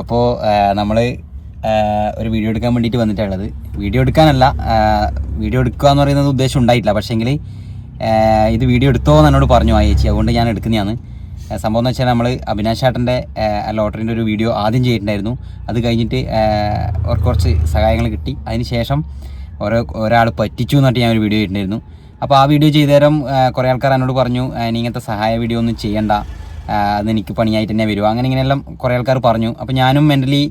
അപ്പോൾ നമ്മൾ ഒരു വീഡിയോ എടുക്കാൻ വേണ്ടിയിട്ട് വന്നിട്ടുള്ളത്. വീഡിയോ എടുക്കാനല്ല വീഡിയോ എടുക്കുക എന്ന് പറയുന്നത് ഉദ്ദേശം ഉണ്ടായിട്ടില്ല. പക്ഷേങ്കിൽ ഇത് വീഡിയോ എടുത്തോ എന്ന് എന്നോട് പറഞ്ഞു ആ ചേച്ചി. അതുകൊണ്ട് ഞാൻ എടുക്കുന്നതാണ്. സംഭവം എന്ന് വെച്ചാൽ നമ്മൾ അഭിനാഷ് ചേട്ടന്റെ ലോട്ടറിന്റെ ഒരു വീഡിയോ ആദ്യം ചെയ്തിട്ടുണ്ടായിരുന്നു. അത് കഴിഞ്ഞിട്ട് കുറച്ച് സഹായങ്ങൾ കിട്ടി. അതിന് ശേഷം ഓരോ ഒരാൾ പറ്റിച്ചു എന്നിട്ട് ഞാൻ ഒരു വീഡിയോ ചെയ്തിട്ടുണ്ടായിരുന്നു അപ്പോൾ ആ വീഡിയോ ചെയ്ത കുറേ ആൾക്കാർ എന്നോട് പറഞ്ഞു ഇനി ഇങ്ങനത്തെ സഹായ വീഡിയോ ഒന്നും ചെയ്യണ്ട. ആ, അത് എനിക്ക് പണിയായിട്ട് തന്നെ വരുമോ അങ്ങനെ ഇങ്ങനെയെല്ലാം കുറേ ആൾക്കാർ പറഞ്ഞു. അപ്പോൾ ഞാനും മെന്റലി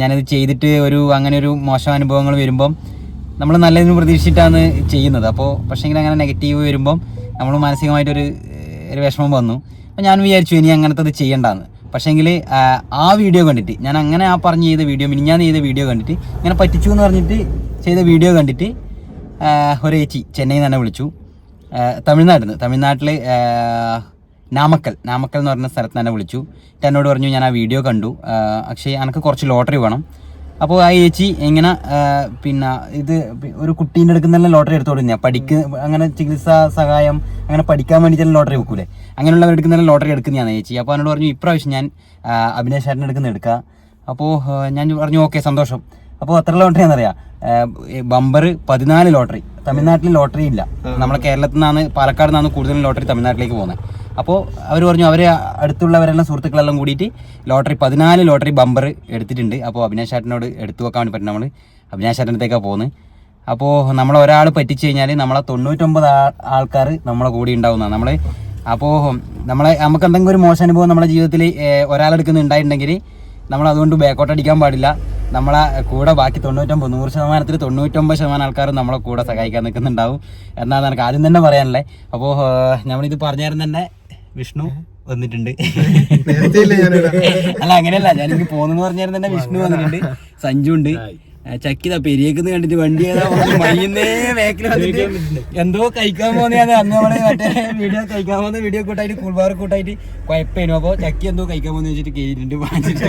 ഞാനത് ചെയ്തിട്ട് ഒരു അങ്ങനെ ഒരു മോശം അനുഭവങ്ങൾ വരുമ്പം നമ്മൾ നല്ലതിന് പ്രതീക്ഷിച്ചിട്ടാണ് ചെയ്യുന്നത്. അപ്പോൾ പക്ഷേ പക്ഷേങ്കിൽ അങ്ങനെ നെഗറ്റീവ് വരുമ്പം നമ്മൾ മാനസികമായിട്ടൊരു ഒരു വിഷമം വന്നു. അപ്പോൾ ഞാൻ വിചാരിച്ചു ഇനി അങ്ങനത്തെ അത് ചെയ്യണ്ടെന്ന്. പക്ഷേങ്കിൽ ആ വീഡിയോ കണ്ടിട്ട് ഞാൻ അങ്ങനെ ആ പറഞ്ഞ് ചെയ്ത വീഡിയോ മിനിഞ്ഞാന്ന് ചെയ്ത വീഡിയോ കണ്ടിട്ട് ഇങ്ങനെ പറ്റിച്ചു എന്ന് പറഞ്ഞിട്ട് ചെയ്ത വീഡിയോ കണ്ടിട്ട് ഒരു ചേച്ചി ചെന്നൈയിൽ നിന്ന് തന്നെ വിളിച്ചു തമിഴ്നാട്ടിൽ നിന്ന് തമിഴ്നാട്ടിൽ നാമക്കൽ. നാമക്കൽ എന്ന് പറഞ്ഞ സ്ഥലത്ത് തന്നെ വിളിച്ചു. എന്നോട് പറഞ്ഞു ഞാൻ ആ വീഡിയോ കണ്ടു. പക്ഷേ എനിക്ക് കുറച്ച് ലോട്ടറി വേണം. അപ്പോൾ ആ ചേച്ചി ഇങ്ങനെ പിന്നെ ഇത് ഒരു കുട്ടീന്റെ അടുക്കുന്ന ലോട്ടറി എടുത്തോണ്ട് ഞാൻ പഠിക്ക് അങ്ങനെ ചികിത്സാ സഹായം അങ്ങനെ പഠിക്കാൻ വേണ്ടിയിട്ട് ലോട്ടറി വെക്കൂലേ. അങ്ങനെയുള്ളവർ എടുക്കുന്ന ലോട്ടറി എടുക്കുന്നതാണ് ചേച്ചി. അപ്പോൾ എന്നോട് പറഞ്ഞു ഇപ്രാവശ്യം ഞാൻ അഭിനേഷ് അഭിനയ് ചേട്ടൻ എടുക്കുന്ന എടുക്കുക അപ്പോൾ ഞാൻ പറഞ്ഞു ഓക്കെ സന്തോഷം. അപ്പോൾ എത്ര ലോട്ടറി എന്നറിയാം ബമ്പർ പതിനാല് ലോട്ടറി തമിഴ്നാട്ടിൽ ലോട്ടറി ഇല്ല. നമ്മുടെ കേരളത്തിൽ നിന്നാണ് പാലക്കാട് നിന്നാണ് കൂടുതലും ലോട്ടറി തമിഴ്നാട്ടിലേക്ക് പോകുന്നത്. അപ്പോൾ അവർ പറഞ്ഞു അവരെ അടുത്തുള്ളവരെല്ലാം സുഹൃത്തുക്കളെല്ലാം കൂടിയിട്ട് ലോട്ടറി പതിനാല് ലോട്ടറി ബമ്പർ എടുത്തിട്ടുണ്ട്. അപ്പോൾ അഭിനാഷ് ചേട്ടനോട് എടുത്തു വെക്കാൻ വേണ്ടി പറ്റും നമ്മൾ അഭിനാഷ് ചേട്ടനത്തേക്കാണ് പോകുന്നത് അപ്പോൾ നമ്മൾ ഒരാൾ പറ്റിച്ചു കഴിഞ്ഞാൽ നമ്മളെ തൊണ്ണൂറ്റൊമ്പത് ആൾക്കാർ നമ്മളെ കൂടി ഉണ്ടാവുന്നതാണ് നമ്മൾ അപ്പോൾ നമ്മളെ നമുക്ക് എന്തെങ്കിലും ഒരു മോശം അനുഭവം നമ്മുടെ ജീവിതത്തിൽ ഒരാളെടുക്കുന്ന ഉണ്ടായിട്ടുണ്ടെങ്കിൽ നമ്മൾ അതുകൊണ്ട് ബാക്കോട്ട് അടിക്കാൻ പാടില്ല. നമ്മളെ കൂടെ ബാക്കി തൊണ്ണൂറ്റൊമ്പത് നൂറ് ശതമാനത്തിൽ തൊണ്ണൂറ്റൊമ്പത് ശതമാനം ആൾക്കാരും നമ്മളെ കൂടെ സഹായിക്കാൻ നിൽക്കുന്നുണ്ടാവും. എന്നാണ് എനിക്ക് ആദ്യം തന്നെ പറയാനല്ലേ അപ്പോൾ നമ്മളിത് പറഞ്ഞായിരുന്നു തന്നെ വിഷ്ണു വന്നിട്ടുണ്ട്. അല്ല അങ്ങനെയല്ല. ഞാൻ എനിക്ക് പോകുന്നെന്ന് പറഞ്ഞാൽ തന്നെ വിഷ്ണു വന്നിട്ടുണ്ട്. സഞ്ജു ഉണ്ട്. ചക്കിത പെരിയേക്കുന്ന കണ്ടിട്ട് വണ്ടി ഏതാ? മയ്യുന്നേ ബാക്കിൽ വന്നിട്ട് എന്തോ കഴിക്കാൻ പോകുന്നതാണ് അന്ന് നമ്മൾ മറ്റേ വീഡിയോ കഴിക്കാൻ പോകുന്ന വീഡിയോ കൂട്ടായിട്ട് കൂൾബാർ കൂട്ടായിട്ട് കുഴപ്പമായിരുന്നു. അപ്പൊ ചക്കി എന്തോ കഴിക്കാൻ പോകുന്ന വെച്ചിട്ട് കേട്ടിട്ടുണ്ട് വാങ്ങിച്ചിട്ട്.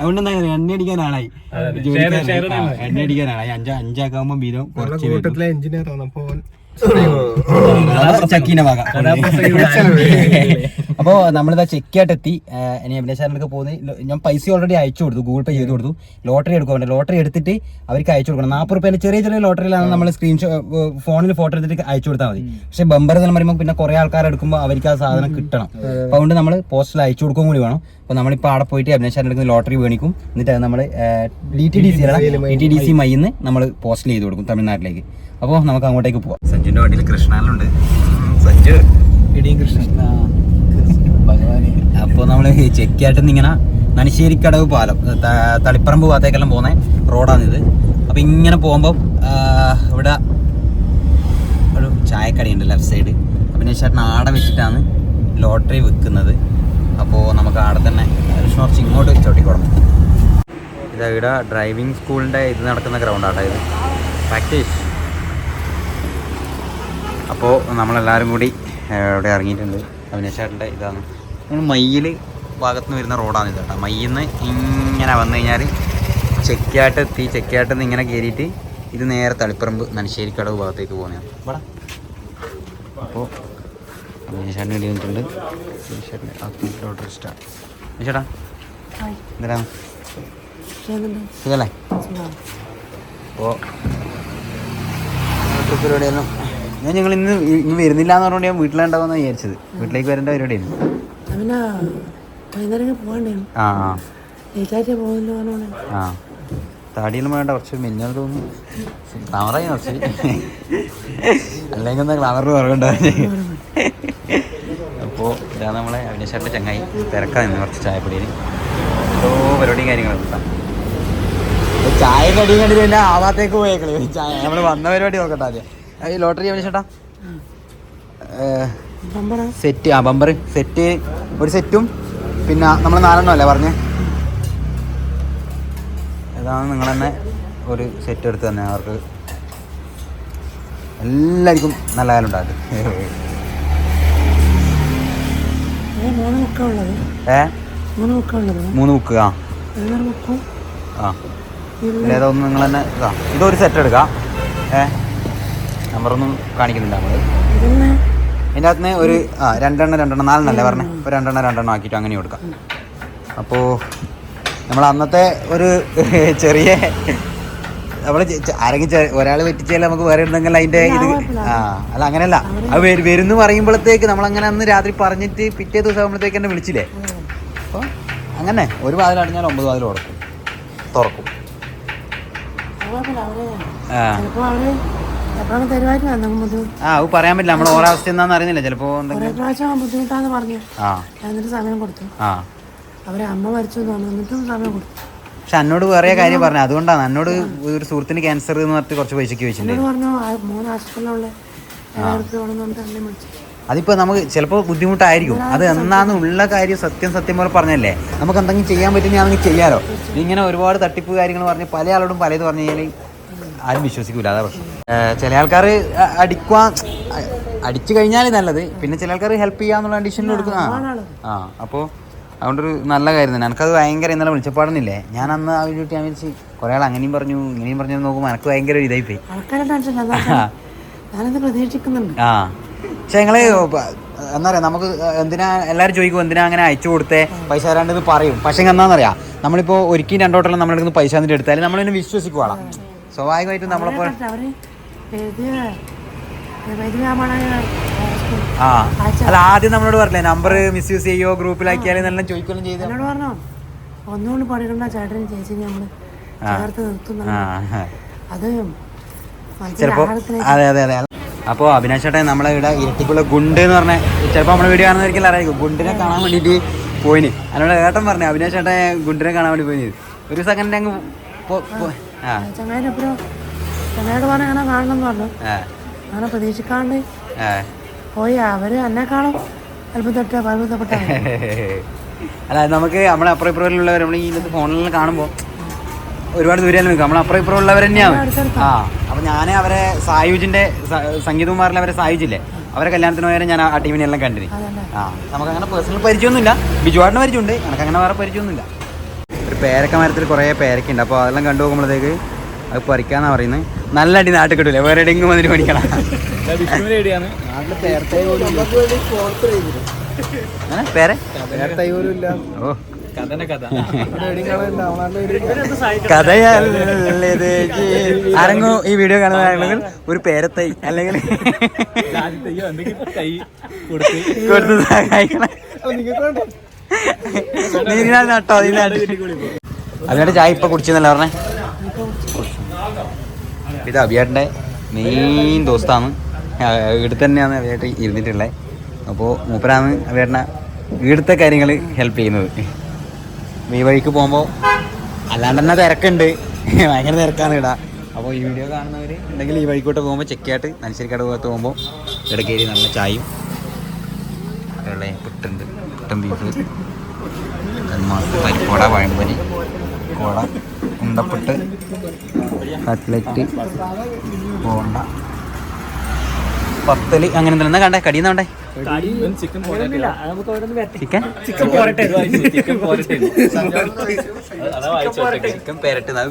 അതുകൊണ്ട് എന്താ പറയുക എണ്ണ അടിക്കാൻ ആളായി. എണ്ണ അടിക്കാൻ ആളായി. അഞ്ച അഞ്ചാക്കാകുമ്പോ വീതം കുറച്ച് എഞ്ചിനീയർ ആണ് അപ്പൊ അതാ ചക്കീന്റെ ഭാഗം അപ്പോ നമ്മളിതാ ചെക്കായിട്ട് എത്തി ഇനി അഭിനേശാനൊക്കെ പോകുന്നത്. ഞാൻ പൈസ ഓൾറെഡി അയച്ചു കൊടുത്തു. ഗൂഗിൾ പേ ചെയ്ത് കൊടുത്തു. ലോട്ടറി എടുക്കുന്നുണ്ട് ലോട്ടറി എടുത്തിട്ട് അവർക്ക് അയച്ചു കൊടുക്കണം. നാൽപ്പത് റുപ്യേന്റെ ചെറിയ ചെറിയ ലോട്ടറിയിലാണ് നമ്മൾ സ്ക്രീൻഷോ ഫോണിൽ ഫോട്ടോ എടുത്തിട്ട് അയച്ചു കൊടുത്താൽ മതി. പക്ഷെ ബമ്പർ എന്ന് പറയുമ്പോൾ പിന്നെ കുറെ ആൾക്കാർ എടുക്കുമ്പോൾ അവർക്ക് ആ സാധനം കിട്ടണം. അപ്പൊ അതുകൊണ്ട് നമ്മൾ പോസ്റ്റിൽ അയച്ചു കൊടുക്കുകയും കൂടി വേണം. അപ്പോൾ നമ്മളിപ്പോൾ അവിടെ പോയിട്ട് അഭിനേശാൻ എടുക്കുന്ന ലോട്ടറി വേണിക്കും. എന്നിട്ട് നമ്മൾ D T D C D T D C മൈന്ന് നമ്മൾ പോസ്റ്റിൽ ചെയ്ത് കൊടുക്കും തമിഴ്നാട്ടിലേക്ക്. അപ്പോൾ നമുക്ക് അങ്ങോട്ടേക്ക് പോവാം. സഞ്ജുവിന്റെ വണ്ടിയിൽ കൃഷ്ണാലുണ്ട്. സഞ്ജു. ഇടിയും കൃഷ്ണ. അപ്പോൾ നമ്മൾ ചെക്കിയായിട്ട് ഇങ്ങനെ നനശ്ശേരിക്കടവ് പാലം തളിപ്പറമ്പ് ഭാഗത്തേക്കെല്ലാം പോകുന്ന റോഡാണിത്. അപ്പോൾ ഇങ്ങനെ പോകുമ്പം ഇവിടെ ഒരു ചായക്കടയുണ്ട് ലെഫ്റ്റ് സൈഡ്. പിന്നെ ചേട്ടൻ ആടെ വെച്ചിട്ടാണ് ലോട്ടറി വെക്കുന്നത് അപ്പോൾ നമുക്ക് ആടെ തന്നെ കുറച്ച് ഇങ്ങോട്ട് ചവിട്ടിക്കൊടണം ഇതാ ഇവിടെ ഡ്രൈവിംഗ് സ്കൂളിന്റെ ഇത് നടക്കുന്ന ഗ്രൗണ്ടാണ് ഇത്. പ്രാക്ടീസ് അപ്പോൾ നമ്മളെല്ലാവരും കൂടി ഇവിടെ ഇറങ്ങിയിട്ടുണ്ട്. അഭിനയ് ചേട്ടന്റെ ഇതാണ്. നമ്മൾ മയ്യിൽ ഭാഗത്ത് നിന്ന് വരുന്ന റോഡാണ് ഇത് കേട്ടോ. മയ്യിൽ നിന്ന് ഇങ്ങനെ വന്നു കഴിഞ്ഞാൽ ചെക്കിയാട്ട് എത്തി ചെക്കിയാട്ട് നിന്ന് ഇങ്ങനെ കയറിയിട്ട് ഇത് നേരെ തളിപ്പറമ്പ് മനശ്ശേരിക്കടവ് ഭാഗത്തേക്ക് പോകുന്നതാണ്. ഇവിടെ അപ്പോൾ അഭിനയ് ചേട്ടൻ വേണ്ടി വന്നിട്ടുണ്ട്. ചേട്ടാ എന്തിനാ? സുഖല്ലേ? അപ്പോൾ പരിപാടിയെല്ലാം ഞാൻ ഞങ്ങൾ ഇന്ന് ഇന്ന് വരുന്നില്ല എന്ന് പറഞ്ഞുകൊണ്ട് ഞാൻ വീട്ടിലുണ്ടാവുമെന്ന് വിചാരിച്ചത്. വീട്ടിലേക്ക് വരേണ്ട പരിപാടിയായിരുന്നു. പോകണ്ടേ ആ ആ. താടിയെല്ലാം വേണ്ട കുറച്ച് മിന്നൽ തോന്നുന്നു. ക്ലാമറായി കുറച്ച്. അല്ലെങ്കിൽ എന്താ ക്ലാമർ കുറവുണ്ടാവും അപ്പോൾ ഇതാ നമ്മളെ അവിനേശ്വരന്റെ ചങ്ങായി തിരക്കാൻ നിന്ന് കുറച്ച് ചായപ്പൊടിയിൽ ഓരോ പരിപാടിയും കാര്യങ്ങളും ചായ കടിയും കണ്ടിട്ട് പിന്നെ ആവാത്തേക്ക് പോയേക്കളി ചായ നമ്മൾ വന്ന പരിപാടി നോക്കട്ടെ ആദ്യം. ലോട്ടറി പമ്പറ സെറ്റ് ആ ബമ്പർ സെറ്റ് ഒരു സെറ്റും പിന്നെ നമ്മൾ നാലെണ്ണം അല്ലേ പറഞ്ഞേ? ഇതാണ് നിങ്ങൾ തന്നെ ഒരു സെറ്റ് എടുത്ത് തന്നെ അവർക്ക് എല്ലാവർക്കും നല്ല കാലം ഉണ്ടാകും ഏ? മൂന്ന് ബുക്ക് ആ. ആ. ഇതിലേതാ ഒന്ന് നിങ്ങൾ തന്നെ ഇതാ. ഇതൊരു സെറ്റ് എടുക്കാം. ഏ? നമ്പറൊന്നും കാണിക്കുന്നില്ല നമ്മൾ അതിന്റെ അകത്ത് ഒരു ആ രണ്ടെണ്ണം രണ്ടെണ്ണം നാലെണ്ണല്ലേ പറഞ്ഞേ? അപ്പോൾ രണ്ടെണ്ണം രണ്ടെണ്ണം ആക്കിയിട്ട് അങ്ങനെ കൊടുക്കാം. അപ്പോൾ നമ്മൾ അന്നത്തെ ഒരു ചെറിയ നമ്മൾ ആരെങ്കിലും ഒരാൾ പറ്റിച്ചാൽ നമുക്ക് വേറെ ഉണ്ടെങ്കിൽ അതിന്റെ ഇത് ആ അല്ല അങ്ങനെയല്ല. അത് വരു- വരുന്നു പറയുമ്പോഴത്തേക്ക് നമ്മളങ്ങനെ അന്ന് രാത്രി പറഞ്ഞിട്ട് പിറ്റേ ദിവസം ആകുമ്പോഴത്തേക്ക് എന്നെ വിളിച്ചില്ലേ? അപ്പോൾ അങ്ങനെ. ഒരു വാതിൽ അടഞ്ഞാൽ ഒമ്പത് വാതിൽ തുറക്കും. തുറക്കും. ആ. ആ അത് പറയാൻ പറ്റില്ല. നമ്മൾ ഓരോ അവസ്ഥ എന്താണെന്ന് അറിയുന്നില്ല. ചിലപ്പോ പ്രാവശ്യം ബുദ്ധിമുട്ടാന്ന് പറഞ്ഞു. ഞാൻ എന്നിട്ട് സമയം കൊടുത്തു. അവരെ അമ്മ മരിച്ചു എന്നിട്ടും സമയം കൊടുത്തു. പക്ഷെ എന്നോട് വേറെ കാര്യം പറഞ്ഞു അതുകൊണ്ടാണ്. എന്നോട് ഒരു സുഹൃത്തിന് ക്യാൻസർ എന്ന് പറഞ്ഞിട്ട് കുറച്ച് പൈസക്ക് വെച്ചിട്ടുണ്ട് എന്നോട് പറഞ്ഞു ആ മൂന്ന് ആശുപത്രിയിലുള്ള എല്ലായിടത്തും വേണമെന്ന് പറഞ്ഞിട്ട് എന്നെ വിളിച്ചു. അതിപ്പോ നമുക്ക് ചിലപ്പോ ബുദ്ധിമുട്ടായിരിക്കും. അത് എന്നാന്ന് ഉള്ള കാര്യം സത്യം സത്യം പോലെ പറഞ്ഞല്ലേ? നമുക്ക് എന്തെങ്കിലും ചെയ്യാൻ പറ്റുന്ന ചെയ്യാലോ. ഇങ്ങനെ ഒരുപാട് തട്ടിപ്പ് കാര്യങ്ങൾ പറഞ്ഞ് പല ആളോടും പലത് പറഞ്ഞു കഴിഞ്ഞാൽ ആരും വിശ്വസിക്കൂല അതാ പ്രശ്നം. ചില ആൾക്കാർ അടിക്കുവാൻ അടിച്ചു കഴിഞ്ഞാൽ നല്ലത്. പിന്നെ ചില ആൾക്കാർ ഹെൽപ്പ് ചെയ്യാന്നുള്ള കണ്ടീഷനിൽ കൊടുക്കുന്ന ആ അപ്പോൾ അതുകൊണ്ടൊരു നല്ല കാര്യം തന്നെ. എനിക്കത് ഭയങ്കര ഇന്നലെ വിളിച്ചപ്പാടുന്നില്ലേ ഞാൻ അന്ന് ആ വീട്ടിൽ ഞാൻ വിളിച്ച് കുറേ ആൾ അങ്ങനെയും പറഞ്ഞു ഇങ്ങനെയും പറഞ്ഞു നോക്കുമ്പോൾ എനിക്ക് ഭയങ്കര ഒരു ഇതായിപ്പോയി. ആ. പക്ഷെ ഞങ്ങൾ എന്താ പറയാ നമുക്ക് എന്തിനാ എല്ലാവരും ചോദിക്കും എന്തിനാ അങ്ങനെ അയച്ചു കൊടുത്തേ? പൈസ തരാണ്ട് ഇത് പറയും. പക്ഷെ എന്താണെന്നറിയാം നമ്മളിപ്പോൾ ഒരിക്കലും രണ്ടോട്ടെല്ലാം നമ്മളെടുക്കുന്ന പൈസ എന്നിട്ട് എടുത്താലും നമ്മൾ ഇതിനെ വിശ്വസിക്കുവാളാം സ്വാഭാവികമായിട്ടും നമ്മളിപ്പോൾ ആ. അല്ല ആദ്യം നമ്മളോട് പറഞ്ഞില്ലേ നമ്പർ മിസ് യൂസ് ചെയ്യോ ഗ്രൂപ്പിലാക്കിയാലും നല്ല ചോദിക്കുകയും ചെയ്തു പറഞ്ഞു ഒന്നുകൊണ്ട് പഠിക്കണ്ട ചേട്ടൻ ചേച്ചി നമ്മൾ ചേർത്ത് നിർത്തുന്നു അത് ചിലപ്പോ അതെ അതെ അതെ. അപ്പോൾ അഭിനാഷ് ചേട്ടൻ നമ്മളെ ഇവിടെ ഇരട്ടിക്കുള്ള ഗുണ്ട് എന്ന് പറഞ്ഞ ചിലപ്പോൾ നമ്മുടെ വീഡിയോ കാണുന്നവരിക്കും അറിയാം. ഗുണ്ടിനെ കാണാൻ വേണ്ടിയിട്ട് പോയിന്. അതിനോട് ഏട്ടൻ പറഞ്ഞു അഭിനാഷ് ചേട്ടൻ ഗുണ്ടിനെ കാണാൻ വേണ്ടി പോയിന്. ഒരു സെക്കൻഡ് അങ്ങ് എപ്പോഴും ചങ്ങായിട്ട് പറഞ്ഞ അങ്ങനെ കാണണം എന്ന് പറഞ്ഞു. അങ്ങനെ പ്രതീക്ഷിക്കാണ്ട് പോയി. അവർ എന്നെ കാണും അത്ഭുതപ്പെട്ട അത്ഭുതപ്പെട്ട അല്ല നമുക്ക് നമ്മളെ അപ്പുറം ഇപ്പുറമുള്ളവർ നമ്മൾ ഈ ഫോണിൽ കാണുമ്പോൾ ഒരുപാട് ദൂരം നിൽക്കും. നമ്മൾ അപ്പുറം ഇപ്പുറം ഉള്ളവർ തന്നെയാണ് ആ. അപ്പൊ ഞാൻ അവരെ സായുജിന്റെ സ- സംഗീതകുമാറിലെ അവരെ സായുജില്ലേ? അവരെ കല്യാണത്തിന് പോയാലും ഞാൻ ആ ടീമിനെ എല്ലാം കണ്ടിന്. ആ. നമുക്ക് അങ്ങനെ പേഴ്സണൽ പരിചയമൊന്നുമില്ല. ബിജുവാടിന് പരിചയമുണ്ട്. എനിക്ക് അങ്ങനെ വേറെ പരിചയമൊന്നുമില്ല. ഒരു പേരക്ക മരത്തിൽ കുറേ പേരക്ക ഉണ്ട് അപ്പോൾ അതെല്ലാം കണ്ടു പോകുമ്പോഴത്തേക്ക് അത് പറിക്കാന്നാ പറയുന്നത്. നല്ല അടി നാട്ടിൽ കിട്ടില്ല വേറെ എവിടെയെങ്കിലും വന്നിട്ട് പണിക്കണം അങ്ങനെ പേരെ? ഓ. കഥയല്ലേത് ആരെങ്കിലും ഈ വീഡിയോ കാണുന്നതാണെങ്കിൽ ഒരു പേരത്തൈ അല്ലെങ്കിൽ കൊടുത്ത് സഹായിക്കണം. നീ അതിനായിട്ട് ചായ ഇപ്പൊ കുടിച്ചെന്നല്ല പറഞ്ഞേ? ഇത് അഭിയാട്ടിന്റെ മെയിൻ ദോസ്താണ്. ഇവിടെ തന്നെയാണ് അഭിയാട്ട് ഇരുന്നിട്ടുള്ളത് അപ്പോൾ മൂപ്പരാണ് അഭിയാട്ടിനെ ഇവിടുത്തെ കാര്യങ്ങൾ ഹെൽപ്പ് ചെയ്യുന്നത്. ഈ വഴിക്ക് പോകുമ്പോൾ അല്ലാണ്ട് തന്നെ തിരക്കുണ്ട്. ഭയങ്കര തിരക്കാണ് ഇടാ അപ്പോൾ ഈ വീഡിയോ കാണുന്നവർ ഉണ്ടെങ്കിൽ ഈ വഴിക്കോട്ട് പോകുമ്പോൾ ചെക്കിയായിട്ട് നനശ്ശേരിക്കട ഭാഗത്ത് പോകുമ്പോൾ ഇടക്കേരി നല്ല ചായയും അതേപോലെ പുട്ടുണ്ട് പുട്ടും ബീഫ് പരിപ്പോട പഴംപൊരി കോട ഉണ്ടപ്പെട്ട് കട്ട്ലറ്റ് ബോണ്ട പത്തൽ അങ്ങനെ എന്തെല്ലാം കണ്ടേ കടിയെന്നാ കണ്ടേ? Chicken chicken പെരട്ട്.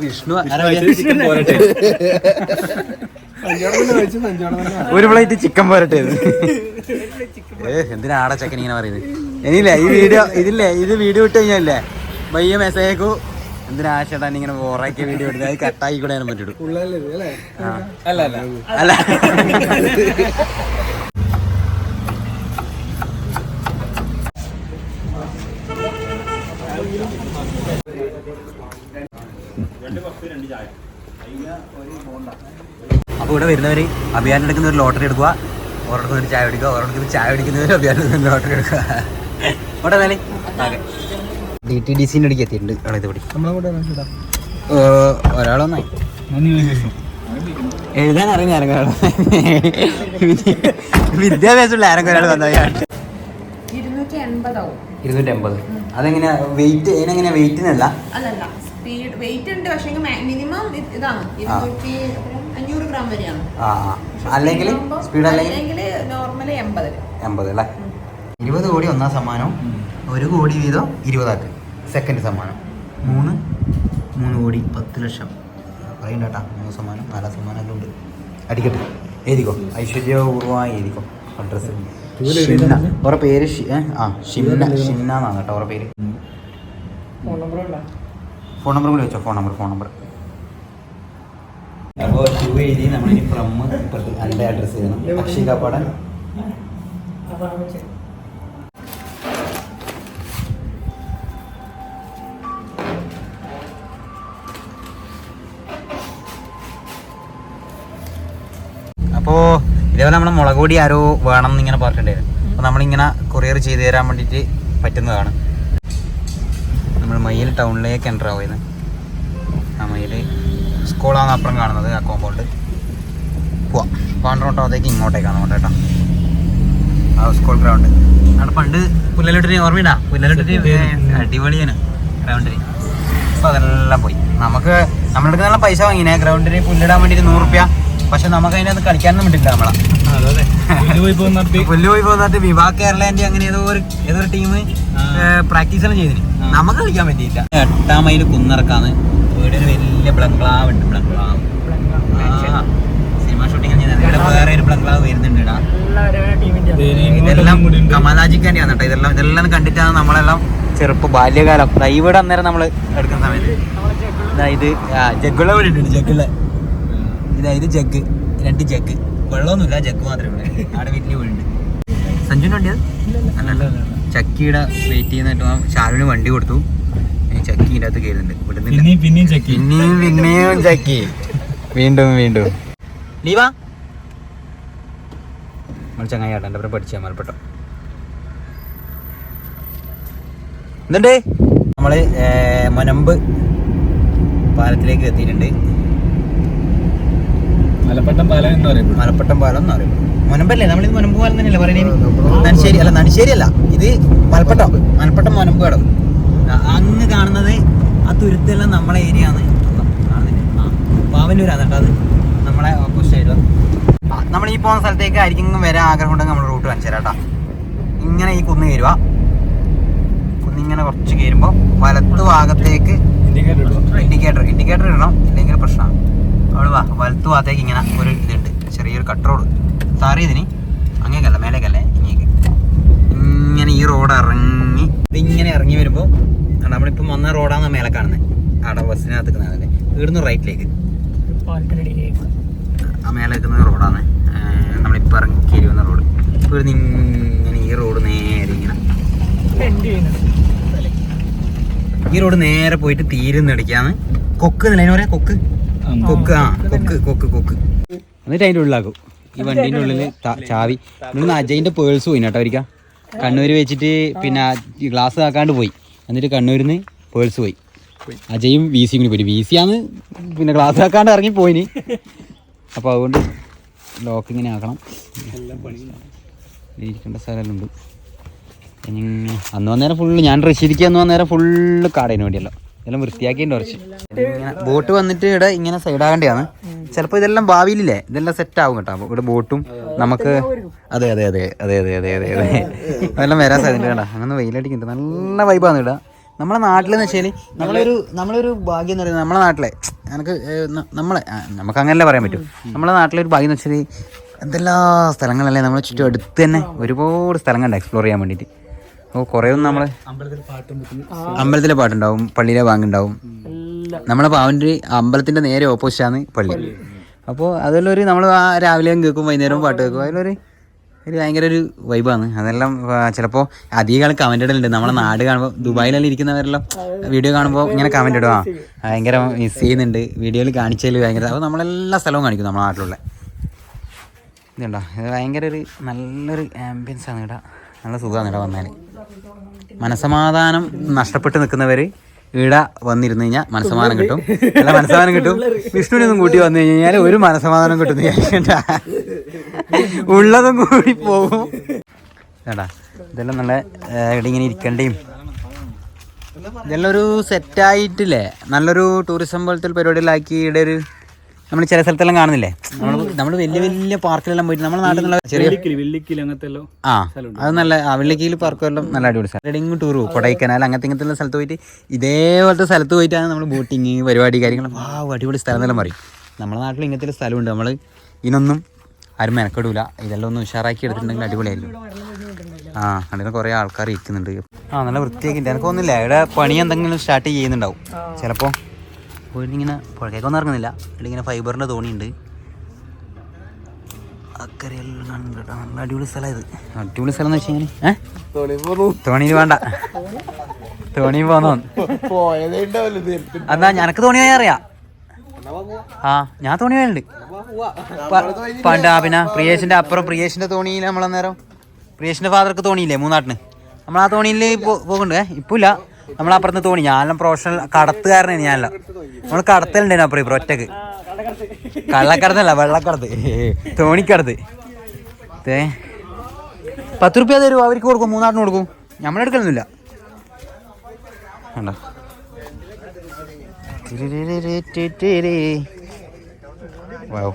വിഷ്ണു ഒരു പ്ലേറ്റ് ചിക്കൻ പോരട്ടെ എന്തിനാടാ എന്തിനാ ആടെ ചെക്കൻ ഇങ്ങനെ പറയുന്നത്? ഇനിയില്ലേ ഈ വീഡിയോ ഇതില്ലേ ഇത് വീഡിയോ ഇട്ട് കഴിഞ്ഞല്ലേ വയ്യ മെസ്സേജ് എന്തിനാ ആശേട്ടാ ഇങ്ങനെ ഓറാക്കിയ വീഡിയോ എടുത്ത് അത് കട്ടാക്കി കൂടെ ഞാൻ അല്ല അല്ല. അപ്പോൾ ഇവിടെ വരുന്നവർ അഭിയാൻ എടുക്കുന്ന ഒരു ലോട്ടറി എടുക്കുക. ഓരോടത്ത് ഒരു ചായ എടുക്കുക ഓരോടത്ത് ചായ പിടിക്കുന്നവര് അഭിയാൻ എടുക്കുന്ന ലോട്ടറി എടുക്കുക. ഇവിടെ തന്നെ ഡി ടി ഡി സിന്റെ അടിക്ക് എത്തിയിട്ടുണ്ട് അവിടെ ഇത് പിടി. ഒരാളൊന്നായി. എഴുതാൻ അറിയുന്ന ആരെങ്കിലും വിദ്യാഭ്യാസമുള്ള ആരെങ്കിലും ഒരാൾ വന്നാൽ ഇരുന്നൂറ്റി എൺപതാവും. ഇരുന്നൂറ്റി അമ്പത് അതെങ്ങനെയാ വെയിറ്റ് അതിനെങ്ങനെയാ വെയിറ്റിനല്ല അല്ലല്ല. സ്പീഡ് വെയിറ്റ് ഉണ്ട്. പക്ഷേ മിനിമം ഇതാണ്. ഇരുന്നൂറ്റി അഞ്ഞൂറ് ഗ്രാം വരെയാണ്. അല്ലെങ്കിൽ സ്പീഡ് അല്ലെങ്കിൽ അല്ലെങ്കിൽ നോർമലി എൺപത് എൺപത് അല്ലേ? ഇരുപത് കോടി ഒന്നാം സമ്മാനം ഒരു കോടി വീതം ഇരുപതാക്ക്. സെക്കൻഡ് സമ്മാനം. മൂന്ന് മൂന്ന് കോടി പത്ത് ലക്ഷം. പറയും കേട്ടാ മൂന്ന് സമ്മാനം നാലാം സമ്മാനം എല്ലാം ഉണ്ട്. അടിക്കട്ടെ. എഴുതിക്കോ. ഐശ്വര്യ പൂർവമായി എഴുതിക്കോ. അഡ്രസ്സ് ഷിംന ഓരോ പേര് ആ ഷിംന ഷിംന എന്നാണ് കേട്ടോ ഓരോ പേര്. ഫോൺ നമ്പർ കൂടി വെച്ചോ. ഫോൺ നമ്പർ ഫോൺ നമ്പർ അപ്പോൾ ടു എഴുതി നമ്മളിനി ഫ്രം എന്റെ അഡ്രസ്സ് ചെയ്യണം അക്ഷയ് കാപ്പാടൻ. അപ്പോൾ ഇതേപോലെ നമ്മൾ മുളക് പൊടി ആരോ വേണം എന്നിങ്ങനെ പറഞ്ഞിട്ടുണ്ടായിരുന്നു. അപ്പോൾ നമ്മളിങ്ങനെ കൊറിയർ ചെയ്തു തരാൻ വേണ്ടിയിട്ട് പറ്റുന്നതാണ്. നമ്മൾ മയിൽ ടൗണിലേക്ക് എന്റർ ആവുന്നത് ആ മയിൽ സ്കൂളാണ് അപ്പുറം കാണുന്നത് ആ കോമ്പൗണ്ട് പോവാം. പാണ്ടോട്ടത്തേക്ക് ഇങ്ങോട്ടേക്കാണ് അങ്ങോട്ട് കേട്ടോ. ആ സ്കൂൾ ഗ്രൗണ്ട് അവിടെ പണ്ട് പുല്ലലിട്ടിന് ഓർമ്മയില്ല പുല്ലലിട്ടിന് അടിപൊളിയാണ് ഗ്രൗണ്ടിന് അപ്പോൾ അതെല്ലാം പോയി. നമുക്ക് നമ്മളെടുക്കുന്ന നല്ല പൈസ വാങ്ങിനെ ഗ്രൗണ്ടിന് പുല്ലിടാൻ വേണ്ടിയിട്ട് നൂറ് റുപ്യ പക്ഷെ നമുക്ക് അതിനകത്ത് കളിക്കാനൊന്നും വിട്ടില്ല നമ്മളെ. പുല്ല് പോയി പോന്നിട്ട് വിവാ കേരളന്റെ അങ്ങനെ ഏതോ ഒരു ഏതോ ഒരു ടീം പ്രാക്ടീസ് എല്ലാം ചെയ്തിന് നമുക്ക് കളിക്കാൻ പറ്റിയില്ല. എട്ടാം മൈൽ കുന്നിറക്കാന്ന് ഇവിടെ ഒരു വലിയ ബ്ലംഗ്ലാവ് ഉണ്ട്. ബ്ലംഗ്ലാവ് സിനിമ ഷൂട്ടിംഗ് ഇവിടെ വേറെ ഒരു ബ്ലംഗ്ലാവ് വരുന്നുണ്ട് ഇതെല്ലാം കമലാജിക്കാന്റെ കേട്ടോ. ഇതെല്ലാം ഇതെല്ലാം കണ്ടിട്ടാണ് നമ്മളെല്ലാം ചെറുപ്പം ബാല്യകാലം. ഇവിടെ അന്നേരം നമ്മൾ എടുക്കുന്ന സമയത്ത്. ഇതാ ഇത് ജഗ്ഗുള്ള വീട് ഉണ്ട് ജഗ്ഗുള്ള ഇതാ ഇത് ജഗ് രണ്ട് ജഗ് വെള്ളമൊന്നുമില്ല ജഗ് മാത്രമേ ഉള്ളൂ. അവിടെ വലിയ വീടുണ്ട്. സഞ്ജുന് വണ്ടിയത് ചക്കിയുടെ വെയിറ്റ് ചെയ്യുന്നിട്ട് ഷാരുവിന് വണ്ടി കൊടുത്തു. ചക്കിന്റെ ചക്കി ഇതിന്റെ അകത്ത് കയറുന്നുണ്ട് വിടുന്നില്ല. പിന്നെയും ചക്കി. പിന്നെയും പിന്നെയും ചക്കി. വീണ്ടും വീണ്ടും. ലീവാ? നമ്മൾ ചങ്ങായിട്ടാ എന്റെ പഠിച്ചാൽ മലപ്പെട്ടോ. എന്തുണ്ട്? നമ്മൾ മൊനമ്പ് പാലത്തിലേക്ക് എത്തിയിട്ടുണ്ട്. മലപ്പട്ടം പാലം എന്ന് പറയും മലപ്പട്ടം പാലം എന്ന് പറയും നമ്മൾ നമ്മളിത് മുനമ്പ് പാലം തന്നെയല്ലേ പറയുന്നത് നനശ്ശേരി അല്ല നനശ്ശേരി അല്ല. ഇത് മലപ്പട്ടം. മലപ്പട്ടം മുനമ്പ് കടം അങ്ങ് കാണുന്നത് ആ തുരുത്തെല്ലാം നമ്മളെ ഏരിയ ആണ്. കാണുന്നില്ലേ? ആ പാവന്നൂരാണ് കേട്ടോ അത്. നമ്മളെ ഓപ്പോസിറ്റ് ആയിട്ട് നമ്മൾ ഈ പോകുന്ന സ്ഥലത്തേക്ക് ആയിരിക്കും വരാൻ ആഗ്രഹം ഉണ്ടെങ്കിൽ നമ്മൾ റൂട്ട് കാണിച്ചു തരാം കേട്ടോ. ഇങ്ങനെ ഈ കുന്ന് കയറുക. കുന്നിങ്ങനെ കുറച്ച് കയറുമ്പോൾ വലത്ത് ഭാഗത്തേക്ക് ഇൻഡിക്കേറ്റർ ഇൻഡിക്കേറ്റർ ഇൻഡിക്കേറ്റർ ഇടണം. ഇല്ലെങ്കിൽ പ്രശ്നമാണ്. അവിടെ വാ വലത്ത് ഭാഗത്തേക്ക് ഇങ്ങനെ ഒരു ഇതുണ്ട് ചെറിയൊരു കട്ട് റോഡ് താറി ഇതിന് അങ്ങേക്കല്ല മേലേക്കല്ലേ ഇങ്ങേക്ക്. ഇങ്ങനെ ഈ റോഡ് ഇറങ്ങി ഇതിങ്ങനെ ഇറങ്ങി വരുമ്പോൾ നമ്മളിപ്പം വന്ന റോഡാണ് മേലെ കാണുന്നത് അവിടെ ബസ്സിനകത്ത് നിൽക്കുന്നതല്ലേ ഇവിടുന്ന് റൈറ്റിലേക്ക് ആ മേലെ നിൽക്കുന്ന റോഡാണ് നമ്മളിപ്പോൾ ഇറങ്ങി വന്ന റോഡ് ഇവിടുന്ന് ഇങ്ങനെ ഈ റോഡ് നേരെ ഇങ്ങനെ. ഈ റോഡ് നേരെ പോയിട്ട് തീരുന്നിടയ്ക്കാണ്. കൊക്ക് നിലയിൽ പറയാം? കൊക്ക്. കൊക്ക് ആ കൊക്ക് കൊക്ക് കൊക്ക് എന്നിട്ട് അതിന്റെ ഉള്ളിലാക്കും ഈ വണ്ടീന്റെ ഉള്ളിൽ ചാവി. ഇവിടുന്ന് അജയിന്റെ പേഴ്സ് പോയി കേട്ടോ ഒരിക്കൽ കണ്ണൂർ വെച്ചിട്ട് പിന്നെ ഗ്ലാസ് ആക്കാണ്ട് പോയി. എന്നിട്ട് കണ്ണൂരിൽ നിന്ന് പേഴ്സ് പോയി. അജയും വി സിയും കൂടി പോയി. വി സി ആണ് പിന്നെ ഗ്ലാസ് ആക്കാണ്ട് ഇറങ്ങി പോയിന്. അപ്പോൾ അതുകൊണ്ട് ലോക്ക് ഇങ്ങനെ ആക്കണം. ഇരിക്കേണ്ട സ്ഥലമുണ്ട് ഇനി അന്ന് വന്നേരം ഫുള്ള് ഞാൻ റഷീദിക്ക് അന്ന് വന്നേരം ഫുള്ള് കാടേന് വേണ്ടിയല്ലോ. ഇതെല്ലാം വൃത്തിയാക്കിയിട്ട് കുറച്ച്. ബോട്ട് വന്നിട്ട് ഇവിടെ ഇങ്ങനെ സൈഡാകേണ്ടതാണ്. ചിലപ്പോൾ ഇതെല്ലാം ഭാവിയിലില്ലേ? ഇതെല്ലാം സെറ്റ് ആകും കേട്ടോ. ഇവിടെ ബോട്ടും നമുക്ക് അതെ അതെ അതെ അതെ അതെ അതെ അതെ അതെ. അതെല്ലാം വരാൻ സാധ്യത കേട്ടോ. അങ്ങനെ വെയിലടിക്കുന്നുണ്ട് നല്ല വൈബാണ് ഇവിടെ. നമ്മളെ നാട്ടിലെന്ന് വെച്ചാൽ നമ്മളൊരു നമ്മളൊരു ഭാഗ്യം എന്ന് പറയുന്നത് നമ്മളെ നാട്ടിലെ എനിക്ക് നമ്മളെ നമുക്ക് അങ്ങനല്ലേ പറയാൻ പറ്റും. നമ്മളെ നാട്ടിലെ ഒരു ഭാഗ്യം എന്ന് വെച്ചാൽ എന്തെല്ലാം സ്ഥലങ്ങളല്ലേ നമ്മളെ ചുറ്റും അടുത്ത് തന്നെ ഒരുപാട് സ്ഥലങ്ങളുണ്ട് എക്സ്പ്ലോർ ചെയ്യാൻ വേണ്ടിയിട്ട്. അപ്പോൾ കുറേ ഒന്നും നമ്മളെ അമ്പലത്തിലെ പാട്ടുണ്ടാവും പള്ളിയിലെ ബാങ്കുണ്ടാവും നമ്മളെ പാവന്റെ അമ്പലത്തിന്റെ നേരെ ഓപ്പോസിറ്റാണ് പള്ളി. അപ്പോൾ അതിലൊരു നമ്മൾ ആ രാവിലെയും കേൾക്കും വൈകുന്നേരവും പാട്ട് കേൾക്കും. അതിലൊരു ഒരു ഭയങ്കര ഒരു വൈബാണ് അതെല്ലാം ചിലപ്പോൾ അധികം ആൾ കമന്റ് ഇടലുണ്ട്. നമ്മളെ നാട് കാണുമ്പോൾ ദുബായിലെല്ലാം ഇരിക്കുന്നവരെല്ലാം വീഡിയോ കാണുമ്പോൾ ഇങ്ങനെ കമന്റ് ഇടും. ആ ഭയങ്കര മിസ് ചെയ്യുന്നുണ്ട്. വീഡിയോയിൽ കാണിച്ചതിൽ ഭയങ്കര അപ്പോൾ നമ്മളെല്ലാ സ്ഥലവും കാണിക്കും നമ്മുടെ നാട്ടിലുള്ള. ഇതുണ്ടോ? ഇത് ഭയങ്കര ഒരു നല്ലൊരു ആംബിയൻസ് ആണ് ഇവിടെ നല്ല സുഖമാണ് ഇവിടെ വന്നാൽ മനസമാധാനം നഷ്ടപ്പെട്ട് നിൽക്കുന്നവർ ഇവിടെ വന്നിരുന്നു കഴിഞ്ഞാൽ മനസ്സമാധാനം കിട്ടും. അല്ല മനസ്സമാധാനം കിട്ടും. വിഷ്ണുവിനൊന്നും കൂട്ടി വന്നു കഴിഞ്ഞാൽ ഒരു മനസ്സമാധാനം കിട്ടും ഉള്ളതും കൂടി പോകും. വേണ്ടാ ഇതെല്ലാം നല്ല ഇടിങ്ങനെ ഇങ്ങനെ ഇരിക്കേണ്ടിയും ഇതെല്ലാം ഒരു സെറ്റായിട്ടില്ലേ നല്ലൊരു ടൂറിസം പോലത്തെ പരിപാടിയിലാക്കി ഇവിടെ ഒരു നമ്മൾ ചില സ്ഥലത്തെല്ലാം കാണുന്നില്ലേ? നമ്മൾ നമ്മൾ വലിയ വലിയ പാർക്കിലെല്ലാം പോയിട്ട് നമ്മുടെ നാട്ടിൽ നിന്നുള്ള ചെറിയ വെള്ളിക്കിൽ അങ്ങനത്തെ എല്ലാം ആ അത് നല്ല ആ വെള്ളിക്കീൽ പാർക്കെല്ലാം നല്ല അടിപൊളി സ്ഥലം. എവിടെയെങ്കിലും ടൂർ പോകും കൊടൈക്കനാൽ അങ്ങനത്തെ ഇങ്ങനത്തെ സ്ഥലത്ത് പോയിട്ട് ഇതേപോലത്തെ സ്ഥലത്ത് പോയിട്ടാണ് നമ്മൾ ബോട്ടിങ് പരിപാടി കാര്യങ്ങളും. ആ അടിപൊളി സ്ഥലം എന്നെല്ലാം പറയും. നമ്മുടെ നാട്ടിൽ ഇങ്ങനത്തെ ഒരു സ്ഥലമുണ്ട്. നമ്മൾ ഇതിനൊന്നും ആരും മെനക്കെടൂല. ഇതെല്ലാം ഒന്ന് ഉഷാറാക്കി എടുത്തിട്ടുണ്ടെങ്കിൽ അടിപൊളിയായിരുന്നു. ആ അവിടെ കുറേ ആൾക്കാർ ഇരിക്കുന്നുണ്ട്. ആ നല്ല വൃത്തിയൊക്കെ ഉണ്ട് എനിക്ക് തോന്നുന്നില്ല ഇവിടെ പണി എന്തെങ്കിലും സ്റ്റാർട്ട് ചെയ്യുന്നുണ്ടാവും. ചിലപ്പോൾ ഇങ്ങനെ പുഴക്കേക്കൊന്നും ഇറങ്ങുന്നില്ല. ഇവിടെ ഇങ്ങനെ ഫൈബറിന്റെ തോണിയുണ്ട്. അക്കരയെല്ലാം കാണുന്നുണ്ട് കേട്ടോ നല്ല അടിപൊളി സ്ഥലം ഇത്. അടിപൊളി സ്ഥലം എന്ന് വെച്ചാൽ തോണി ഏഹ് തോണിയിൽ വേണ്ട. തോണിയിൽ പോന്നോ. എന്നാ ഞനക്ക് തോണി പോയാൽ അറിയാം. ആ ഞാൻ തോണി പോയുണ്ട് പണ്ട് ആ പിന്നെ പ്രിയേഷിന്റെ അപ്പുറം പ്രിയേഷിന്റെ തോണിയിൽ നമ്മളന്നേരം പ്രിയേഷിന്റെ ഫാദർക്ക് തോണിയില്ലേ മൂന്നാട്ടിന്? നമ്മൾ ആ തോണിയിൽ പോകുന്നുണ്ട് ഇപ്പൊ ഇല്ല നമ്മൾ അപ്പുറത്ത് തോണി. ഞാനെല്ലാം പ്രൊഫഷണൽ കടത്തുകാരനാണ് ഞാനല്ല. നമ്മൾ കടത്തലുണ്ടായിരുന്നു അപ്പുറം ഇപ്പൊ ഒറ്റയ്ക്ക്. കള്ളക്കടത്തല്ല വെള്ളക്കടത്ത്. തോണിക്കടത്ത്. ഏ പത്ത് റുപ്യ തരും അവർക്ക് കൊടുക്കും മൂന്നാട്ടിന് കൊടുക്കും. നമ്മളെടുക്കലൊന്നുമില്ല കണ്ടോ? വൗ.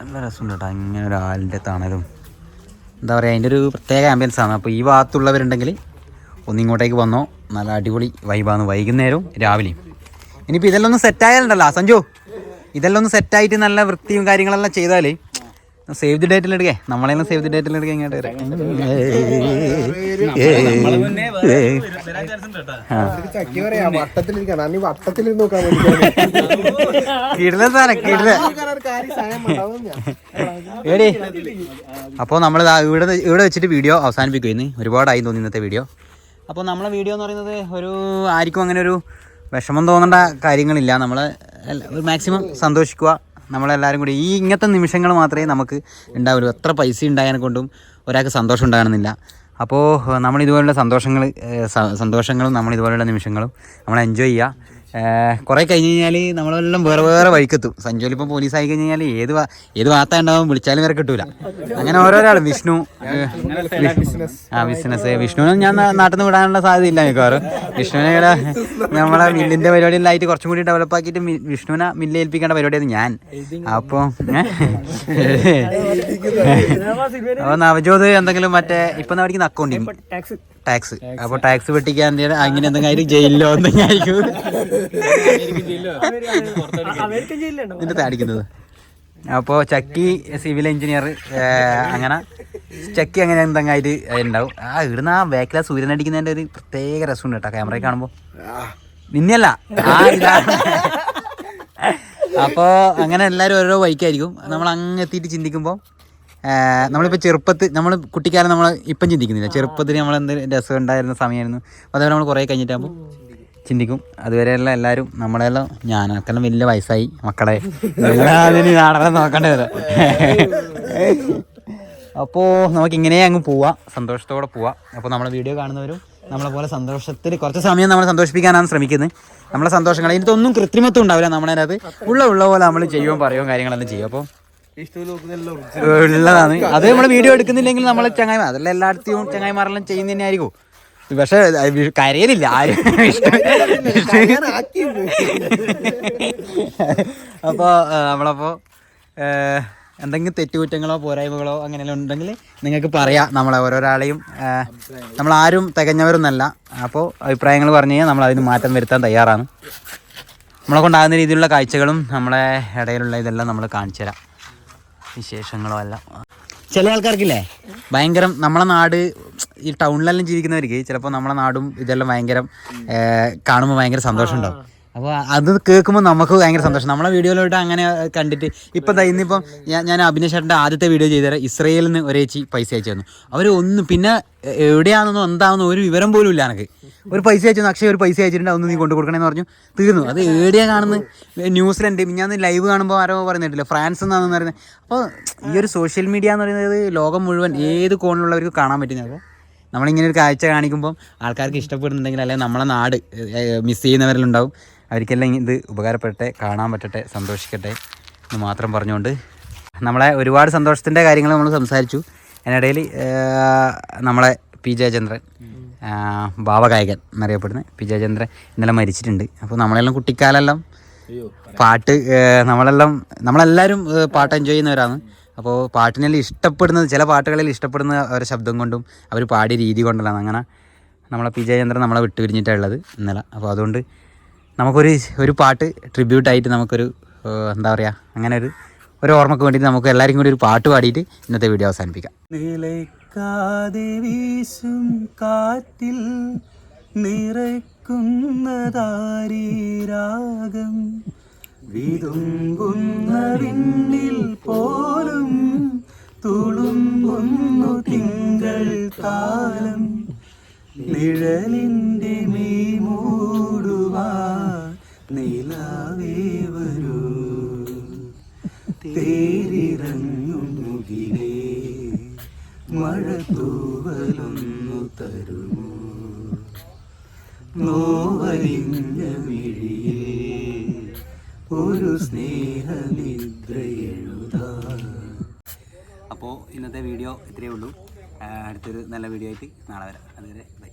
നല്ല രസമുണ്ട് കേട്ടോ. ഇങ്ങനെ ഒരു ആലിന്റെ തണലും. എന്താ പറയുക അതിന്റെ ഒരു പ്രത്യേക ആംബിയൻസ് ആണ്. അപ്പോൾ ഈ ഭാഗത്തുള്ളവരുണ്ടെങ്കിൽ ഒന്നിങ്ങോട്ടേക്ക് വന്നോ നല്ല അടിപൊളി വൈബാണ് വൈകുന്നേരവും രാവിലെയും. ഇനിയിപ്പോൾ ഇതെല്ലാം ഒന്ന് സെറ്റായാലുണ്ടല്ലോ സഞ്ജു? ഇതെല്ലാം ഒന്ന് സെറ്റായിട്ട് നല്ല വൃത്തിയും കാര്യങ്ങളെല്ലാം ചെയ്താൽ സേവ് ദി ഡേറ്റിൽ എടുക്കേ നമ്മളെ സേവ് ദി ഡേറ്റിൽ എടുക്കേ ഇങ്ങോട്ട് വരാം. കിടില കിടില ഏടി അപ്പോൾ നമ്മൾ ഇവിടെ ഇവിടെ വെച്ചിട്ട് വീഡിയോ അവസാനിപ്പിക്കുന്നു ഒരുപാടായി തോന്നി ഇന്നത്തെ വീഡിയോ അപ്പോൾ നമ്മളെ വീഡിയോ എന്ന് പറയുന്നത് ഒരു ആർക്കും അങ്ങനെ ഒരു വിഷമം തോന്നേണ്ട കാര്യങ്ങളില്ല. നമ്മൾ മാക്സിമം സന്തോഷിക്കുക. നമ്മളെല്ലാവരും കൂടി ഈ ഇങ്ങനത്തെ നിമിഷങ്ങൾ മാത്രമേ നമുക്ക് ഉണ്ടാവുള്ളൂ. എത്ര പൈസ ഉണ്ടായതിനെ കൊണ്ടും ഒരാൾക്ക് സന്തോഷം ഉണ്ടാകണമെന്നില്ല. അപ്പോൾ നമ്മൾ ഇതുപോലുള്ള സന്തോഷങ്ങൾ സന്തോഷങ്ങളും നമ്മൾ ഇതുപോലുള്ള നിമിഷങ്ങളും നമ്മൾ എൻജോയ് ചെയ്യുക. കുറേ കഴിഞ്ഞ് കഴിഞ്ഞാൽ നമ്മളെല്ലാം വേറെ വേറെ വഴിക്കെത്തും. സഞ്ജോലി ഇപ്പം പോലീസ് ആയി കഴിഞ്ഞ് കഴിഞ്ഞാൽ ഏത് ഏത് വാർത്ത ഉണ്ടാവും വിളിച്ചാലും വരെ കിട്ടൂല. അങ്ങനെ ഓരോരാളും. വിഷ്ണു ആ ബിസിനസ് വിഷ്ണുവിനെ ഞാൻ നാട്ടിൽ നിന്ന് വിടാനുള്ള സാധ്യതയില്ല മിക്കവാറും. വിഷ്ണുവിനെ ഇവിടെ നമ്മളെ മില്ലിന്റെ പരിപാടിയിലായിട്ട് കുറച്ചും കൂടി ഡെവലപ്പ് ആക്കിയിട്ട് വിഷ്ണുവിനെ മില്ല് ഏൽപ്പിക്കേണ്ട പരിപാടിയാണ് ഞാൻ. അപ്പോൾ അപ്പോൾ നവജോത് എന്തെങ്കിലും മറ്റേ ഇപ്പം പഠിക്കുന്ന അക്കൗണ്ടിങ് ടാക്സ് അപ്പോൾ ടാക്സ് വെട്ടിക്കാൻ അങ്ങനെ എന്തെങ്കിലും ആയിരിക്കും ജയിലിലോ എന്തെങ്കിലും ആയിരിക്കും. നിന്റെ താടിക്കുന്നത്. അപ്പോൾ ചക്കി സിവിൽ എഞ്ചിനീയർ അങ്ങനെ ചക്കി അങ്ങനെ എന്തെങ്കിലും ഉണ്ടാവും. ആ ഇവിടുന്ന് ആ ബാക്കിലാ സൂര്യൻ അടിക്കുന്നതിന്റെ ഒരു പ്രത്യേക രസമുണ്ട് കേട്ടോ ക്യാമറയിൽ കാണുമ്പോൾ നിന്നെയല്ല ആ ഇതാണ് അപ്പോൾ അങ്ങനെ എല്ലാവരും ഓരോ വൈക്കായിരിക്കും നമ്മൾ അങ്ങ് എത്തിയിട്ട് ചിന്തിക്കുമ്പോൾ നമ്മളിപ്പോൾ ചെറുപ്പത്തിൽ നമ്മൾ കുട്ടിക്കാലം നമ്മൾ ഇപ്പം ചിന്തിക്കുന്നില്ല. ചെറുപ്പത്തിൽ നമ്മൾ എന്ത് രസം ഉണ്ടായിരുന്ന സമയമായിരുന്നു. അതേപോലെ നമ്മൾ കുറേ കഴിഞ്ഞിട്ടാകുമ്പോൾ ചിന്തിക്കും. അതുവരെയുള്ള എല്ലാവരും നമ്മളെല്ലാം ഞാനൊക്കെ വലിയ വയസ്സായി. മക്കളെ. അതിന് നാടകം നോക്കേണ്ടി വരാം. അപ്പോൾ നമുക്ക് ഇങ്ങനെ അങ്ങ് പോവാം. സന്തോഷത്തോടെ പോവാം. അപ്പോൾ നമ്മളെ വീഡിയോ കാണുന്നവരും നമ്മളെ പോലെ സന്തോഷത്തിൽ കുറച്ച് സമയം നമ്മൾ സന്തോഷിപ്പിക്കാനാണ് ശ്രമിക്കുന്നത്. നമ്മളെ സന്തോഷങ്ങൾ ഇതിനൊന്നും കൃത്രിമത്വം ഉണ്ടാവില്ല. നമ്മളെ അത് ഉള്ള ഉള്ള പോലെ നമ്മൾ ചെയ്യുകയും പറയുകയും കാര്യങ്ങളെല്ലാം ചെയ്യും അപ്പോൾ ഉള്ളതാണ്. അത് നമ്മൾ വീഡിയോ എടുക്കുന്നില്ലെങ്കിൽ നമ്മൾ ചങ്ങായി അതെല്ലാം എല്ലായിടത്തും ചങ്ങായിമാരെല്ലാം ചെയ്യുന്നതന്നെ ആയിരിക്കും പക്ഷെ കരയുന്നില്ല ആരും അപ്പോൾ നമ്മളപ്പോൾ എന്തെങ്കിലും തെറ്റുകുറ്റങ്ങളോ പോരായ്മകളോ അങ്ങനെയെല്ലാം ഉണ്ടെങ്കിൽ നിങ്ങൾക്ക് പറയാം. നമ്മളെ ഓരോരാളെയും നമ്മളാരും തികഞ്ഞവരൊന്നല്ല. അപ്പോൾ അഭിപ്രായങ്ങൾ പറഞ്ഞു കഴിഞ്ഞാൽ നമ്മൾ അതിന് മാറ്റം വരുത്താൻ തയ്യാറാണ്. നമ്മളെ കൊണ്ടാകുന്ന രീതിയിലുള്ള കാഴ്ചകളും നമ്മളെ ഇടയിലുള്ള ഇതെല്ലാം നമ്മൾ കാണിച്ചു തരാം വിശേഷങ്ങളോ എല്ലാം. ചില ആൾക്കാർക്കില്ലേ? ഭയങ്കരം നമ്മളെ നാട് ഈ ടൗണിലെല്ലാം ജീവിക്കുന്നവർക്ക് ചിലപ്പോൾ നമ്മളെ നാടും ഇതെല്ലാം ഭയങ്കരം കാണുമ്പോൾ ഭയങ്കര സന്തോഷം ഉണ്ടാവും അപ്പോൾ അത് കേൾക്കുമ്പോൾ നമുക്ക് ഭയങ്കര സന്തോഷം. നമ്മളെ വീഡിയോയിലോട്ട് അങ്ങനെ കണ്ടിട്ട് ഇപ്പം ഇന്നിപ്പം ഞാൻ ഞാൻ ചേട്ടന്റെ ആദ്യത്തെ വീഡിയോ ചെയ്തുതരാം ഇസ്രയേലിൽ നിന്ന് ഒരേച്ചി പൈസ അയച്ചു തന്നു. അവർ ഒന്നും പിന്നെ എവിടെയാണെന്നോ എന്താണെന്നോ ഒരു വിവരം പോലും ഇല്ല എനിക്ക്. ഒരു പൈസ അയച്ചു അക്ഷയ ഒരു പൈസ അയച്ചിട്ടുണ്ട്. അതൊന്ന് നീ കൊണ്ടു കൊടുക്കണമെന്ന് പറഞ്ഞു. തീർന്നു. അത് എവിടെയാ കാണുന്നത് ന്യൂസിലുണ്ട് ഞാൻ ലൈവ് കാണുമ്പോൾ ആരോ പറയുന്നിട്ടില്ല ഫ്രാൻസ് എന്നാണെന്ന് പറയുന്നത്. അപ്പോൾ ഈ ഒരു സോഷ്യൽ മീഡിയ എന്ന് പറയുന്നത് ലോകം മുഴുവൻ ഏത് കോണിലുള്ളവർക്ക് കാണാൻ പറ്റുന്നത്? നമ്മളിങ്ങനെ ഒരു കാഴ്ച കാണിക്കുമ്പോൾ ആൾക്കാർക്ക് ഇഷ്ടപ്പെടുന്നുണ്ടെങ്കിൽ അല്ലെങ്കിൽ നമ്മളെ നാട് മിസ് ചെയ്യുന്നവരിലുണ്ടാവും. അവർക്കെല്ലാം ഇത് ഉപകാരപ്പെടട്ടെ കാണാൻ പറ്റട്ടെ സന്തോഷിക്കട്ടെ എന്ന് മാത്രം പറഞ്ഞുകൊണ്ട് നമ്മളെ ഒരുപാട് സന്തോഷത്തിന്റെ കാര്യങ്ങൾ നമ്മൾ സംസാരിച്ചു. അതിനിടയിൽ നമ്മളെ പി ജയചന്ദ്രൻ ഭാവഗായകൻ എന്നറിയപ്പെടുന്ന പി ജയചന്ദ്രൻ ഇന്നലെ മരിച്ചിട്ടുണ്ട്. അപ്പോൾ നമ്മളെല്ലാം കുട്ടിക്കാലെല്ലാം പാട്ട് നമ്മളെല്ലാം നമ്മളെല്ലാവരും പാട്ട് എൻജോയ് ചെയ്യുന്നവരാണ്. അപ്പോൾ പാട്ടിനെല്ലാം ഇഷ്ടപ്പെടുന്നത് ചില പാട്ടുകളിൽ ഇഷ്ടപ്പെടുന്ന അവരുടെ ശബ്ദം കൊണ്ടും അവർ പാടിയ രീതി കൊണ്ടല്ലാണ് അങ്ങനെ നമ്മളെ പി ജയചന്ദ്രൻ നമ്മളെ വിട്ടുപിരിഞ്ഞിട്ടാണ് ഉള്ളത് ഇന്നലെ. അപ്പോൾ അതുകൊണ്ട് നമുക്കൊരു ഒരു പാട്ട് ട്രിബ്യൂട്ടായിട്ട് നമുക്കൊരു എന്താ പറയുക അങ്ങനെ ഒരു ഒരു ഓർമ്മക്ക് വേണ്ടിയിട്ട് നമുക്ക് എല്ലാവർക്കും കൂടി ഒരു പാട്ട് പാടിയിട്ട് ഇന്നത്തെ വീഡിയോ അവസാനിപ്പിക്കാം. നിലയ്ക്കാതെ വീശും കാറ്റിൽ നിറയ്ക്കുന്നതാരീരാഗം വിതുമ്പുന്ന വിണ്ണിൽ പോലും തുളുമ്പുന്നു തിങ്കൾ കാലം നിഴലിന്റെ തേരിറങ്ങും മുകിലേ. മഴ തൂവലൊന്നു തരുമോ? നോവലിഞ്ഞ വിഴിയിൽ ഒരു സ്നേഹനിദ്ര എഴുതാ അപ്പോൾ ഇന്നത്തെ വീഡിയോ ഇത്രയേ ഉള്ളൂ. അടുത്തൊരു നല്ല വീഡിയോ ആയിട്ട് നാളെ വരാം. അതുവരെ ബൈ.